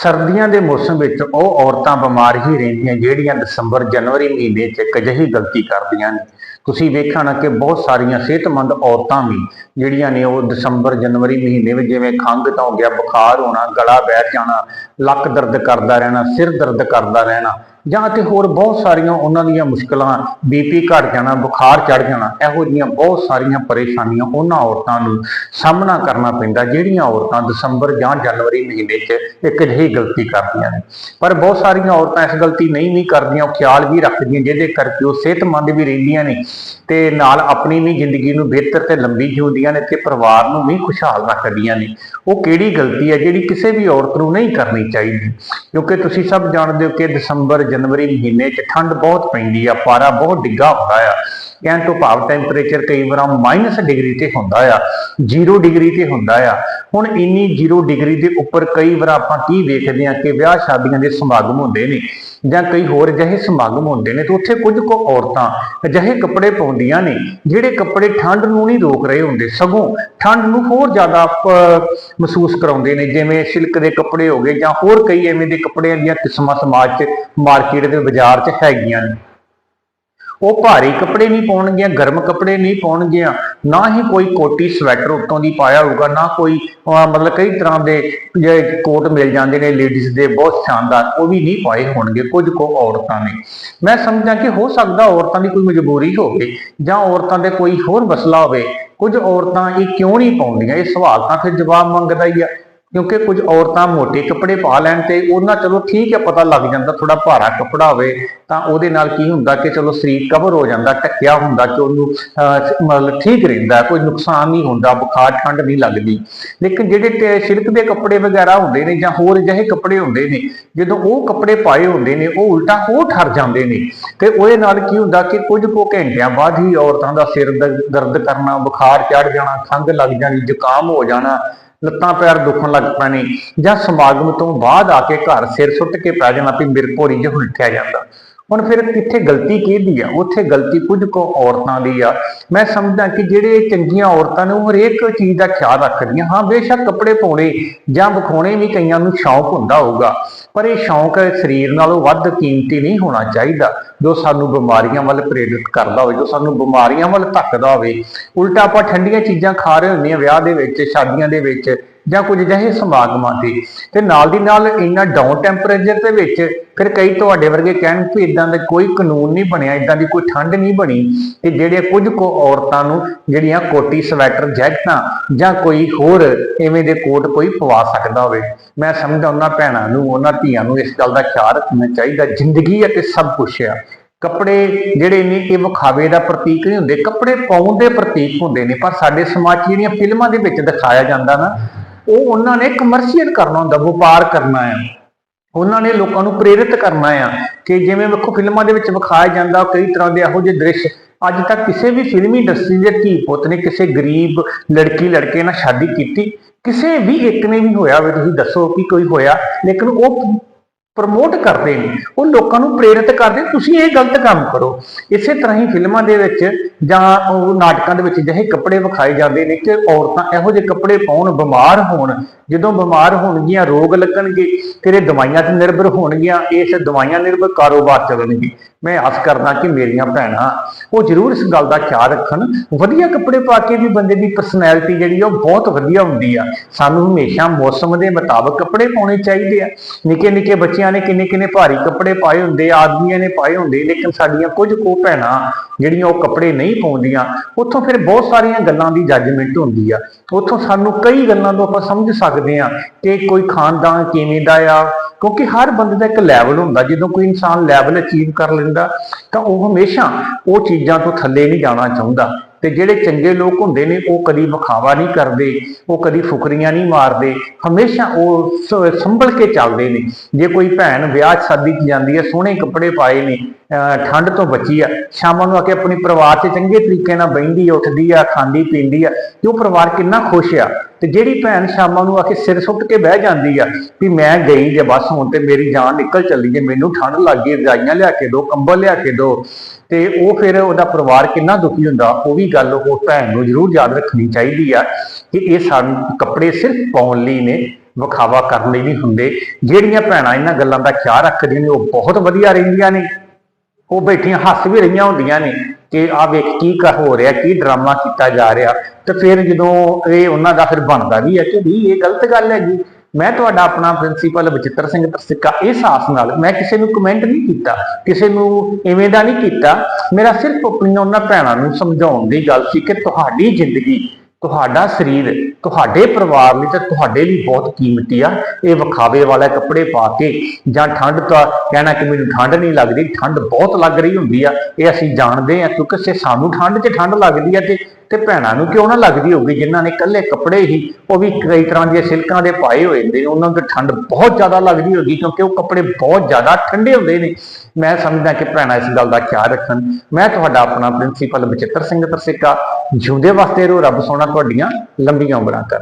ਸਰਦੀਆਂ ਦੇ ਮੌਸਮ ਵਿੱਚ ਉਹ ਔਰਤਾਂ ਬਿਮਾਰ ਹੀ ਰਹਿੰਦੀਆਂ, ਜਿਹੜੀਆਂ ਦਸੰਬਰ, ਜਨਵਰੀ ਮਹੀਨੇ 'ਚ ਇੱਕ ਅਜਿਹੀ ਗਲਤੀ ਕਰਦੀਆਂ ਨੇ। ਤੁਸੀਂ ਵੇਖਣਾ ਕਿ ਬਹੁਤ ਸਾਰੀਆਂ ਸਿਹਤਮੰਦ ਔਰਤਾਂ ਵੀ, ਜਿਹੜੀਆਂ ਨੇ ਉਹ ਦਸੰਬਰ, ਜਨਵਰੀ ਮਹੀਨੇ ਵਿੱਚ ਜਿਵੇਂ ਖੰਘ ਤਾਂ ਹੋ ਗਿਆ, ਬੁਖਾਰ ਹੋਣਾ, ਗਲਾ ਬੈਠ ਜਾਣਾ, ਲੱਕ ਦਰਦ ਕਰਦਾ ਰਹਿਣਾ, ਸਿਰ ਦਰਦ ਕਰਦਾ ਰਹਿਣਾ ਜਾਂ ਤੇ ਹੋਰ ਬਹੁਤ ਸਾਰੀਆਂ ਉਹਨਾਂ ਦੀਆਂ ਮੁਸ਼ਕਲਾਂ ਬੀਪੀ ਘਟ ਜਾਣਾ, ਬੁਖਾਰ ਚੜ ਜਾਣਾ, ਇਹੋ ਜਿਹੀਆਂ ਬਹੁਤ ਸਾਰੀਆਂ ਪਰੇਸ਼ਾਨੀਆਂ ਉਹਨਾਂ ਔਰਤਾਂ ਨੂੰ ਸਾਹਮਣਾ ਕਰਨਾ ਪੈਂਦਾ, ਜਿਹੜੀਆਂ ਔਰਤਾਂ ਦਸੰਬਰ ਜਾਂ ਜਨਵਰੀ ਮਹੀਨੇ 'ਚ ਇੱਕ ਅਜਿਹੀ ਗਲਤੀ ਕਰਦੀਆਂ ਨੇ। ਪਰ ਬਹੁਤ ਸਾਰੀਆਂ ਔਰਤਾਂ ਇਸ ਗਲਤੀ ਨਹੀਂ ਵੀ ਕਰਦੀਆਂ, ਉਹ ਖਿਆਲ ਵੀ ਰੱਖਦੀਆਂ, ਜਿਹਦੇ ਕਰਕੇ ਉਹ ਸਿਹਤਮੰਦ ਵੀ ਰਹਿੰਦੀਆਂ ਨੇ ਤੇ ਨਾਲ ਆਪਣੀ ਵੀ ਜ਼ਿੰਦਗੀ ਨੂੰ ਬਿਹਤਰ ਤੇ ਲੰਬੀ ਜਿਉਂਦੀਆਂ ਨੇ ਤੇ ਪਰਿਵਾਰ ਨੂੰ ਵੀ ਖੁਸ਼ਹਾਲ ਰੱਖਦੀਆਂ ਨੇ। ਉਹ ਕਿਹੜੀ ਗਲਤੀ ਹੈ ਜਿਹੜੀ ਕਿਸੇ ਵੀ ਔਰਤ ਨੂੰ ਨਹੀਂ ਕਰਨੀ ਚਾਹੀਦੀ? ਕਿਉਂਕਿ ਤੁਸੀਂ ਸਭ ਜਾਣਦੇ ਹੋ ਕਿ ਦਸੰਬਰ ਜਨਵਰੀ ਮਹੀਨੇ 'ਚ ਠੰਡ ਬਹੁਤ ਪੈਂਦੀ ਆ ਪਾਰਾ ਬਹੁਤ ਡਿੱਗਾ ਹੁੰਦਾ ਆ। ਕਹਿਣ ਤੋਂ ਭਾਵ ਟੈਂਪਰੇਚਰ ਕਈ ਵਾਰ ਮਾਈਨਸ ਡਿਗਰੀ ਤੇ ਹੁੰਦਾ ਆ 0 ਡਿਗਰੀ ਤੇ ਹੁੰਦਾ ਆ। ਹੁਣ ਇੰਨੀ 0 ਡਿਗਰੀ ਦੇ ਉੱਪਰ ਕਈ ਵਾਰ ਆਪਾਂ ਕੀ ਵੇਖਦੇ ਆ ਕਿ ਵਿਆਹ ਸ਼ਾਦੀਆਂ ਦੇ ਸਮਾਗਮ ਹੁੰਦੇ ਨੇ ਜਾਂ ਕਈ ਹੋਰ ਅਜਿਹੇ ਸਮਾਗਮ ਹੁੰਦੇ ਨੇ ਤੇ ਉੱਥੇ ਕੁਝ ਕੁ ਔਰਤਾਂ ਅਜਿਹੇ ਕੱਪੜੇ ਪਾਉਂਦੀਆਂ ਨੇ ਜਿਹੜੇ ਕੱਪੜੇ ਠੰਡ ਨੂੰ ਨਹੀਂ ਰੋਕ ਰਹੇ ਹੁੰਦੇ, ਸਗੋਂ ਠੰਡ ਨੂੰ ਹੋਰ ਜ਼ਿਆਦਾ ਮਹਿਸੂਸ ਕਰਾਉਂਦੇ ਨੇ, ਜਿਵੇਂ ਸਿਲਕ ਦੇ ਕੱਪੜੇ ਹੋ ਗਏ ਜਾਂ ਹੋਰ ਕਈ ਐਵੇਂ ਦੇ ਕੱਪੜਿਆਂ ਦੀਆਂ ਕਿਸਮਾਂ ਸਮਾਜ 'ਚ ਮਾਰਕੀਟ ਦੇ ਬਾਜ਼ਾਰ 'ਚ ਹੈਗੀਆਂ ਨੇ। ਉਹ ਭਾਰੀ ਕੱਪੜੇ ਨਹੀਂ ਪਾਉਣਗੀਆਂ, ਗਰਮ ਕੱਪੜੇ ਨਹੀਂ ਪਾਉਣਗੀਆਂ, ਨਾ ਹੀ ਕੋਈ ਕੋਟੀ ਸਵੈਟਰ ਉੱਤੋਂ ਦੀ ਪਾਇਆ ਹੋਊਗਾ, ਨਾ ਕੋਈ ਮਤਲਬ ਕਈ ਤਰ੍ਹਾਂ ਦੇ ਜਿਹੜੇ ਕੋਟ ਮਿਲ ਜਾਂਦੇ ਨੇ ਲੇਡੀਜ਼ ਦੇ, ਬਹੁਤ ਸ਼ਾਨਦਾਰ, ਉਹ ਵੀ ਨਹੀਂ ਪਾਏ ਹੋਣਗੇ, ਕੁਝ ਕੁ ਔਰਤਾਂ ਨੇ। ਮੈਂ ਸਮਝਾਂ ਕਿ ਹੋ ਸਕਦਾ ਔਰਤਾਂ ਦੀ ਕੋਈ ਮਜਬੂਰੀ ਹੋਵੇ ਜਾਂ ਔਰਤਾਂ ਦੇ ਕੋਈ ਹੋਰ ਮਸਲਾ ਹੋਵੇ, ਕੁਝ ਔਰਤਾਂ ਇਹ ਕਿਉਂ ਨਹੀਂ ਪਾਉਂਦੀਆਂ? ਇਹ ਸਵਾਲ ਤਾਂ ਫਿਰ ਜਵਾਬ ਮੰਗਦਾ ਹੀ ਆ। ਕਿਉਂਕਿ ਕੁਝ ਔਰਤਾਂ ਮੋਟੇ ਕੱਪੜੇ ਪਾ ਲੈਣ ਤੇ ਉਹਨਾਂ ਚਲੋ ਠੀਕ ਹੈ ਪਤਾ ਲੱਗ ਜਾਂਦਾ ਥੋੜਾ ਭਾਰਾ ਕੱਪੜਾ ਹੋਵੇ, ਤਾਂ ਉਹਦੇ ਨਾਲ ਕੀ ਹੁੰਦਾ ਕਿ ਚਲੋ ਸਰੀਰ ਕਵਰ ਹੋ ਜਾਂਦਾ ਟੱਕਿਆ ਹੁੰਦਾ ਕਿ ਉਹਨੂੰ ਮਤਲਬ ਠੀਕ ਰਹਿੰਦਾ, ਕੋਈ ਨੁਕਸਾਨ ਨਹੀਂ ਹੁੰਦਾ, ਬੁਖਾਰ ਠੰਡ ਨਹੀਂ ਲੱਗਦੀ। ਲੇਕਿਨ ਜਿਹੜੇ ਸਿਰਕ ਦੇ ਕੱਪੜੇ ਵਗੈਰਾ ਹੁੰਦੇ ਨੇ ਜਾਂ ਹੋਰ ਅਜਿਹੇ ਕੱਪੜੇ ਹੁੰਦੇ ਨੇ, ਜਦੋਂ ਉਹ ਕੱਪੜੇ ਪਾਏ ਹੁੰਦੇ ਨੇ, ਉਹ ਉਲਟਾ ਹੋਰ ਠਰ ਜਾਂਦੇ ਨੇ। ਤੇ ਉਹਦੇ ਨਾਲ ਕੀ ਹੁੰਦਾ ਕਿ ਕੁਝ ਕੁ ਘੰਟਿਆਂ ਬਾਅਦ ਹੀ ਔਰਤਾਂ ਦਾ ਸਿਰ ਦਰ- ਦਰਦ ਕਰਨਾ, ਬੁਖਾਰ ਚੜ ਜਾਣਾ, ਖੰਘ ਲੱਗ ਜਾਣੀ, ਜ਼ੁਕਾਮ ਹੋ ਜਾਣਾ ਲੱਤਾਂ ਪੈਰ ਦੁਖਣ ਲੱਗ ਪੈਣੇ ਜਾਂ ਸਮਾਗਮ ਤੋਂ ਬਾਅਦ ਆ ਕੇ ਘਰ ਸਿਰ ਸੁੱਟ ਕੇ ਪੈ ਜਾਣਾ ਵੀ ਮੇਰੇ ਕੋਲ ਜਿਹਾ ਉਲਟਿਆ ਜਾਂਦਾ। ਹੁਣ ਫਿਰ ਕਿੱਥੇ ਗਲਤੀ ਕਿਹਦੀ ਆ? ਉੱਥੇ ਗਲਤੀ ਕੁਝ ਕੁ ਔਰਤਾਂ ਦੀ ਆ। ਮੈਂ ਸਮਝਦਾ ਕਿ ਜਿਹੜੇ ਚੰਗੀਆਂ ਔਰਤਾਂ ਨੇ, ਉਹ ਹਰੇਕ ਚੀਜ਼ ਦਾ ਖਿਆਲ ਰੱਖਦੀਆਂ। ਹਾਂ, ਬੇਸ਼ੱਕ ਕੱਪੜੇ ਪਾਉਣੇ ਜਾਂ ਵਿਖਾਉਣੇ ਵੀ ਕਈਆਂ ਨੂੰ ਸ਼ੌਂਕ ਹੁੰਦਾ ਹੋਊਗਾ, ਪਰ ਇਹ ਸ਼ੌਂਕ ਸਰੀਰ ਨਾਲੋਂ ਵੱਧ ਕੀਮਤੀ ਨਹੀਂ ਹੋਣਾ ਚਾਹੀਦਾ। ਜੋ ਸਾਨੂੰ ਬਿਮਾਰੀਆਂ ਵੱਲ ਪ੍ਰੇਰਿਤ ਕਰਦਾ ਹੋਵੇ, ਜੋ ਸਾਨੂੰ ਬਿਮਾਰੀਆਂ ਵੱਲ ਧੱਕਦਾ ਹੋਵੇ, ਉਲਟਾ ਆਪਾਂ ਠੰਡੀਆਂ ਚੀਜ਼ਾਂ ਖਾ ਰਹੇ ਹੁੰਦੇ ਆ ਵਿਆਹ ਦੇ ਵਿੱਚ, ਸ਼ਾਦੀਆਂ ਦੇ ਵਿੱਚ ਜਾਂ ਕੁਝ ਜਿਹੇ ਸਮਾਗਮਾਂ ਤੇ। ਤੇ ਨਾਲ ਦੀ ਨਾਲ ਇੰਨਾ ਡਾਊਨ ਟੈਂਪਰੇਚਰ ਦੇ ਵਿੱਚ ਫਿਰ ਕਈ ਤੁਹਾਡੇ ਵਰਗੇ ਕਹਿਣ ਕਿ ਇਦਾਂ ਦਾ ਕੋਈ ਕਾਨੂੰਨ ਨਹੀਂ ਬਣਿਆ ਇਦਾਂ ਦੀ ਕੋਈ ਠੰਡ ਨਹੀਂ ਬਣੀ ਕਿ ਜਿਹੜੇ ਕੁਝ ਕੁ ਔਰਤਾਂ ਨੂੰ ਜਿਹੜੀਆਂ ਕੋਟੀ ਸਵੈਟਰ, ਜੈਕਟਾਂ ਜਾਂ ਕੋਈ ਹੋਰ ਐਵੇਂ ਦੇ ਕੋਟ ਕੋਈ ਪਵਾ ਸਕਦਾ ਹੋਵੇ। ਮੈਂ ਸਮਝਦਾ ਉਹਨਾਂ ਭੈਣਾਂ ਨੂੰ, ਉਹਨਾਂ ਧੀਆਂ ਨੂੰ ਇਸ ਗੱਲ ਦਾ ਖਿਆਲ ਰੱਖਣਾ ਚਾਹੀਦਾ। ਜ਼ਿੰਦਗੀ ਅਤੇ ਸਭ ਕੁਝ ਆ। ਕੱਪੜੇ ਜਿਹੜੇ ਨੇ ਇਹ ਵਿਖਾਵੇ ਦਾ ਪ੍ਰਤੀਕ ਨਹੀਂ ਹੁੰਦੇ, ਕੱਪੜੇ ਪਾਉਣ ਦੇ ਪ੍ਰਤੀਕ ਹੁੰਦੇ ਨੇ। ਪਰ ਸਾਡੇ ਸਮਾਜ 'ਚ ਜਿਹੜੀਆਂ ਫਿਲਮਾਂ ਦੇ ਵਿੱਚ ਦਿਖਾਇਆ ਜਾਂਦਾ ਨਾ ਉਹ ਉਹਨਾਂ ਨੇ ਕਮਰਸ਼ੀਅਲ ਕਰਨਾ ਹੁੰਦਾ, ਵਪਾਰ ਕਰਨਾ ਆ। ਉਹਨਾਂ ਨੇ ਲੋਕਾਂ ਨੂੰ ਪ੍ਰੇਰਿਤ ਕਰਨਾ ਆ ਕਿ ਜਿਵੇਂ ਵੇਖੋ ਫਿਲਮਾਂ ਦੇ ਵਿੱਚ ਵਿਖਾਇਆ ਜਾਂਦਾ ਕਈ ਤਰ੍ਹਾਂ ਦੇ ਇਹੋ ਜਿਹੇ ਦ੍ਰਿਸ਼। ਅੱਜ ਤੱਕ ਕਿਸੇ ਵੀ ਫਿਲਮੀ ਇੰਡਸਟਰੀ ਦੇ ਧੀ ਪੁੱਤ ਨੇ ਕਿਸੇ ਗਰੀਬ ਲੜਕੀ, ਲੜਕੇ ਨਾਲ ਸ਼ਾਦੀ ਕੀਤੀ। ਕਿਸੇ ਵੀ ਇੱਕ ਨੇ ਵੀ ਹੋਇਆ ਹੋਵੇ ਤੁਸੀਂ ਦੱਸੋ ਕਿ ਕੋਈ ਹੋਇਆ, ਲੇਕਿਨ ਉਹ ਪ੍ਰਮੋਟ ਕਰਦੇ ਨੇ, ਉਹ ਲੋਕਾਂ ਨੂੰ ਪ੍ਰੇਰਿਤ ਕਰਦੇ ਤੁਸੀਂ ਇਹ ਗਲਤ ਕੰਮ ਕਰੋ। ਇਸੇ ਤਰ੍ਹਾਂ ਹੀ ਫਿਲਮਾਂ ਦੇ ਵਿੱਚ ਜਾਂ ਉਹ ਨਾਟਕਾਂ ਦੇ ਵਿੱਚ ਜਿਹੇ ਕੱਪੜੇ ਵਿਖਾਏ ਜਾਂਦੇ ਨੇ ਕਿ ਔਰਤਾਂ ਇਹੋ ਜਿਹੇ ਕੱਪੜੇ ਪਾਉਣ, ਬਿਮਾਰ ਹੋਣ, ਜਦੋਂ ਬਿਮਾਰ ਹੋਣਗੀਆਂ, ਰੋਗ ਲੱਗਣਗੇ, ਤੇਰੇ ਦਵਾਈਆਂ ਤੇ ਨਿਰਭਰ ਹੋਣਗੀਆਂ, ਇਸ ਦਵਾਈਆਂ ਨਿਰਭਰ ਕਾਰੋਬਾਰ ਚੱਲਣਗੇ। ਮੈਂ ਆਸ ਕਰਦਾ ਕਿ ਮੇਰੀਆਂ ਭੈਣਾਂ ਉਹ ਜ਼ਰੂਰ ਇਸ ਗੱਲ ਦਾ ਖਿਆਲ ਰੱਖਣ। ਵਧੀਆ ਕੱਪੜੇ ਪਾ ਕੇ ਵੀ ਬੰਦੇ ਦੀ ਪਰਸਨੈਲਿਟੀ ਜਿਹੜੀ ਆ ਉਹ ਬਹੁਤ ਵਧੀਆ ਹੁੰਦੀ ਆ। ਸਾਨੂੰ ਹਮੇਸ਼ਾ ਮੌਸਮ ਦੇ ਮੁਤਾਬਕ ਕੱਪੜੇ ਪਾਉਣੇ ਚਾਹੀਦੇ ਆ। ਨਿੱਕੇ ਨਿੱਕੇ ਬੱਚਿਆਂ ਨੇ ਕਿੰਨੇ ਕਿੰਨੇ ਭਾਰੀ ਕੱਪੜੇ ਪਾਏ ਹੁੰਦੇ ਆਦਮੀਆਂ ਨੇ ਪਾਏ ਹੁੰਦੇ ਲੇਕਿਨ ਸਾਡੀਆਂ ਕੁਝ ਕੋ ਭੈਣਾਂ ਜਿਹੜੀਆਂ ਉਹ ਕੱਪੜੇ ਨਹੀਂ ਪਾਉਂਦੀਆਂ, ਉੱਥੋਂ ਫਿਰ ਬਹੁਤ ਸਾਰੀਆਂ ਗੱਲਾਂ ਦੀ ਜੱਜਮੈਂਟ ਹੁੰਦੀ ਆ। ਉੱਥੋਂ ਸਾਨੂੰ ਕਈ ਗੱਲਾਂ ਤੋਂ ਆਪਾਂ ਸਮਝ ਸਕਦੇ ਆ ਕਿ ਕੋਈ ਖਾਨਦਾਨ ਕਿਵੇਂ ਦਾ ਆ ਕਿਉਂਕਿ ਹਰ ਬੰਦੇ ਦਾ ਇੱਕ ਲੈਵਲ ਹੁੰਦਾ, ਜਦੋਂ ਕੋਈ ਇਨਸਾਨ ਲੈਵਲ ਅਚੀਵ ਕਰ ਲੈਂਦਾ, ਤਾਂ ਉਹ ਹਮੇਸ਼ਾ ਉਹ ਚੀਜ਼ਾਂ ਤੋਂ ਥੱਲੇ ਨਹੀਂ ਜਾਣਾ ਚਾਹੁੰਦਾ। ਤੇ ਜਿਹੜੇ ਚੰਗੇ ਲੋਕ ਹੁੰਦੇ ਨੇ, ਉਹ ਕਦੀ ਵਿਖਾਵਾ ਨਹੀਂ ਕਰਦੇ, ਉਹ ਕਦੀ ਫੁਕਰੀਆਂ ਨਹੀਂ ਮਾਰਦੇ। ਹਮੇਸ਼ਾ ਉਹ ਸੰਭਲ ਕੇ ਚੱਲਦੇ ਨੇ। ਜੇ ਕੋਈ ਭੈਣ ਵਿਆਹ ਸ਼ਾਦੀ 'ਚ ਜਾਂਦੀ ਹੈ, ਸੋਹਣੇ ਕੱਪੜੇ ਪਾਏ ਨੇ, ਅਹ ਠੰਡ ਤੋਂ ਬਚੀ ਆ, ਸ਼ਾਮਾਂ ਨੂੰ ਆ ਕੇ ਆਪਣੇ ਪਰਿਵਾਰ 'ਚ ਚੰਗੇ ਤਰੀਕੇ ਨਾਲ ਬਹਿੰਦੀ ਉੱਠਦੀ ਆ, ਖਾਂਦੀ ਪੀਂਦੀ ਆ, ਤੇ ਉਹ ਪਰਿਵਾਰ ਕਿੰਨਾ ਖੁਸ਼ ਆ। ਤੇ ਜਿਹੜੀ ਭੈਣ ਸ਼ਾਮਾਂ ਨੂੰ ਆ ਕੇ ਸਿਰ ਸੁੱਟ ਕੇ ਬਹਿ ਜਾਂਦੀ ਆ, ਵੀ ਮੈਂ ਗਈ ਜੇ ਬਸ ਹੁਣ ਤੇ ਮੇਰੀ ਜਾਨ ਨਿਕਲ ਚੱਲੀ ਜੇ, ਮੈਨੂੰ ਠੰਡ ਲੱਗ ਗਈ, ਰਜਾਈਆਂ ਲਿਆ ਕੇ ਦਿਓ ਕੰਬਲ ਲਿਆ ਕੇ ਦਿਓ ਤੇ ਉਹ ਫਿਰ ਉਹਦਾ ਪਰਿਵਾਰ ਕਿੰਨਾ ਦੁਖੀ ਹੁੰਦਾ, ਉਹ ਵੀ ਗੱਲ ਉਹ ਭੈਣ ਨੂੰ ਜ਼ਰੂਰ ਯਾਦ ਰੱਖਣੀ ਚਾਹੀਦੀ ਆ ਕਿ ਇਹ ਸਾਨੂੰ ਕੱਪੜੇ ਸਿਰਫ ਪਾਉਣ ਲਈ ਨੇ, ਵਿਖਾਵਾ ਕਰਨ ਲਈ ਨਹੀਂ ਹੁੰਦੇ। ਜਿਹੜੀਆਂ ਭੈਣਾਂ ਇਹਨਾਂ ਗੱਲਾਂ ਦਾ ਖਿਆਲ ਰੱਖਦੀਆਂ ਨੇ, ਉਹ ਬਹੁਤ ਵਧੀਆ ਰਹਿੰਦੀਆਂ ਨੇ। ਉਹ ਬੈਠੀਆਂ ਹੱਸ ਵੀ ਰਹੀਆਂ ਹੁੰਦੀਆਂ ਨੇ ਕਿ ਆ ਵੇਖ ਕੀ ਕਰ ਹੋ ਰਿਹਾ, ਕੀ ਡਰਾਮਾ ਕੀਤਾ ਜਾ ਰਿਹਾ। ਤੇ ਫਿਰ ਜਦੋਂ ਇਹ ਉਹਨਾਂ ਦਾ ਫਿਰ ਬਣਦਾ ਵੀ ਹੈ ਕਿ ਵੀ ਇਹ ਗਲਤ ਗੱਲ ਹੈਗੀ। ਮੈਂ ਤੁਹਾਡਾ ਆਪਣਾ ਪ੍ਰਿੰਸੀਪਲ ਬਚਿੱਤਰ ਸਿੰਘ ਤਰਸਿੱਕਾ ਇਸ ਆਸ ਨਾਲ ਮੈਂ ਕਿਸੇ ਨੂੰ ਕਮੈਂਟ ਨਹੀਂ ਕੀਤਾ, ਕਿਸੇ ਨੂੰ ਇਵੇਂ ਦਾ ਨਹੀਂ ਕੀਤਾ। ਮੇਰਾ ਸਿਰਫ ਆਪਣੀਆਂ ਉਹਨਾਂ ਭੈਣਾਂ ਨੂੰ ਸਮਝਾਉਣ ਦੀ ਗੱਲ ਸੀ ਕਿ ਤੁਹਾਡੀ ਜ਼ਿੰਦਗੀ, ਤੁਹਾਡਾ ਸਰੀਰ, ਤੁਹਾਡੇ ਪਰਿਵਾਰ ਲਈ ਤੇ ਤੁਹਾਡੇ ਲਈ ਬਹੁਤ ਕੀਮਤੀ ਆ। ਇਹ ਵਿਖਾਵੇ ਵਾਲੇ ਕੱਪੜੇ ਪਾ ਕੇ ਜਾਂ ਠੰਡ ਦਾ ਕਹਿਣਾ ਕਿ ਮੈਨੂੰ ਠੰਡ ਨਹੀਂ ਲੱਗਦੀ, ਠੰਡ ਬਹੁਤ ਲੱਗ ਰਹੀ ਹੁੰਦੀ ਆ। ਇਹ ਅਸੀਂ ਜਾਣਦੇ ਆ ਕਿਉਂਕਿ ਸੇ ਸਾਨੂੰ ਠੰਡ 'ਚ ਠੰਡ ਲੱਗਦੀ ਆ ਤੇ ਤੇ ਭੈਣਾਂ ਨੂੰ ਕਿਉਂ ਨਾ ਲੱਗਦੀ ਹੋਊਗੀ, ਜਿਨ੍ਹਾਂ ਨੇ ਇਕੱਲੇ ਕੱਪੜੇ ਹੀ, ਉਹ ਵੀ ਕਈ ਤਰ੍ਹਾਂ ਦੀਆਂ ਸਿਲਕਾਂ ਦੇ ਪਾਏ ਹੋਏ ਹੁੰਦੇ ਨੇ, ਉਹਨਾਂ ਨੂੰ ਠੰਡ ਬਹੁਤ ਜ਼ਿਆਦਾ ਲੱਗਦੀ ਹੋਗੀ ਕਿਉਂਕਿ ਉਹ ਕੱਪੜੇ ਬਹੁਤ ਜ਼ਿਆਦਾ ਠੰਡੇ ਹੁੰਦੇ ਨੇ। ਮੈਂ ਸਮਝਦਾ ਕਿ ਭੈਣਾਂ ਇਸ ਗੱਲ ਦਾ ਖਿਆਲ ਰੱਖਣ। ਮੈਂ ਤੁਹਾਡਾ ਆਪਣਾ ਪ੍ਰਿੰਸੀਪਲ ਬਚਿੱਤਰ ਸਿੰਘ ਤਰਸਿੱਕਾ, ਜਿਉਂਦੇ ਵਾਸਤੇ ਰਹੋ ਰੱਬ ਸੋਹਣਾ ਤੁਹਾਡੀਆਂ ਲੰਬੀਆਂ ਉਮਰਾਂ ਕਰ